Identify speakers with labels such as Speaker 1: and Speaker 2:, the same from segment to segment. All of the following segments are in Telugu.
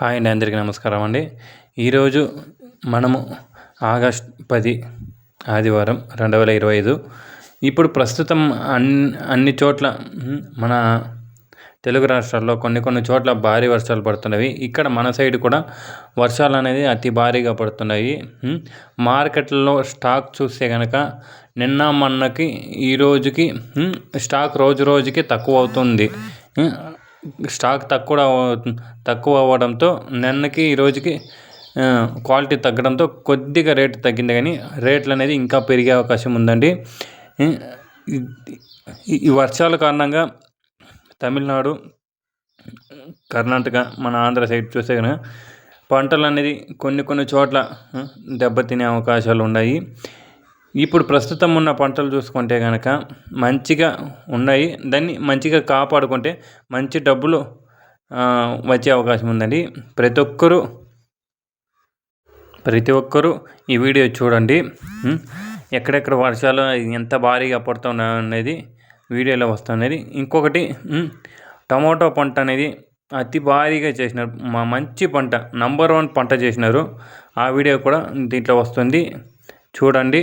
Speaker 1: హాయ్ అండి అందరికీ నమస్కారం అండి. ఈరోజు మనము ఆగస్ట్ పది ఆదివారం రెండు వేల ఇరవై ఐదు. ఇప్పుడు ప్రస్తుతం అన్ని అన్ని చోట్ల మన తెలుగు రాష్ట్రాల్లో కొన్ని కొన్ని చోట్ల భారీ వర్షాలు పడుతున్నవి. ఇక్కడ మన సైడ్ కూడా వర్షాలు అనేది అతి భారీగా పడుతున్నాయి. మార్కెట్లలో స్టాక్ చూస్తే కనుక నిన్న మొన్నకి ఈ రోజుకి స్టాక్ రోజు రోజుకి తక్కువ అవుతుంది. స్టాక్ తక్కువ తక్కువ అవ్వడంతో నిన్నకి ఈ రోజుకి క్వాలిటీ తగ్గడంతో కొద్దిగా రేటు తగ్గింది కానీ రేట్లు అనేది ఇంకా పెరిగే అవకాశం ఉందండి. ఈ వర్షాల కారణంగా తమిళనాడు కర్ణాటక మన ఆంధ్ర సైడ్ చూస్తే కనుక పంటలు అనేది కొన్ని కొన్ని చోట్ల దెబ్బతినే అవకాశాలు ఉన్నాయి. ఇప్పుడు ప్రస్తుతం ఉన్న పంటలు చూసుకుంటే కనుక మంచిగా ఉన్నాయి. దాన్ని మంచిగా కాపాడుకుంటే మంచి డబ్బులు వచ్చే అవకాశం ఉందండి. ప్రతి ఒక్కరూ ప్రతి ఒక్కరూ ఈ వీడియో చూడండి. ఎక్కడెక్కడ వర్షాలు ఎంత భారీగా పడుతున్నాయి అనేది వీడియోలో వస్తున్నది. ఇంకొకటి టమోటో పంట అనేది అతి భారీగా చేసినారు. మా మంచి పంట నంబర్ వన్ పంట చేసినారు. ఆ వీడియో కూడా దీంట్లో వస్తుంది. చూడండి.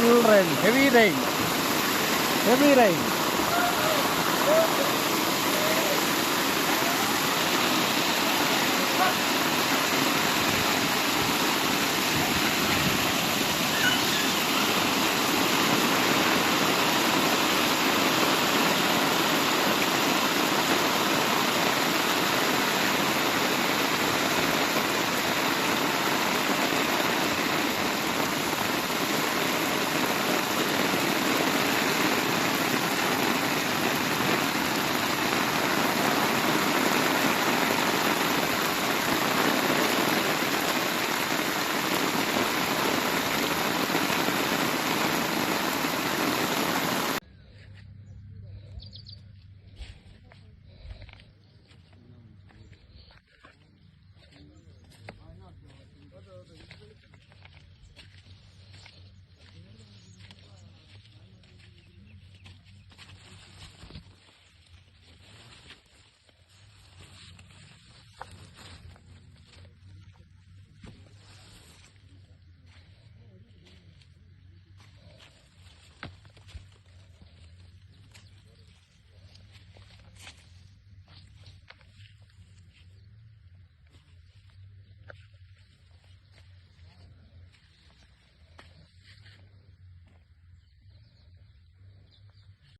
Speaker 2: Full rain, heavy rain, heavy rain.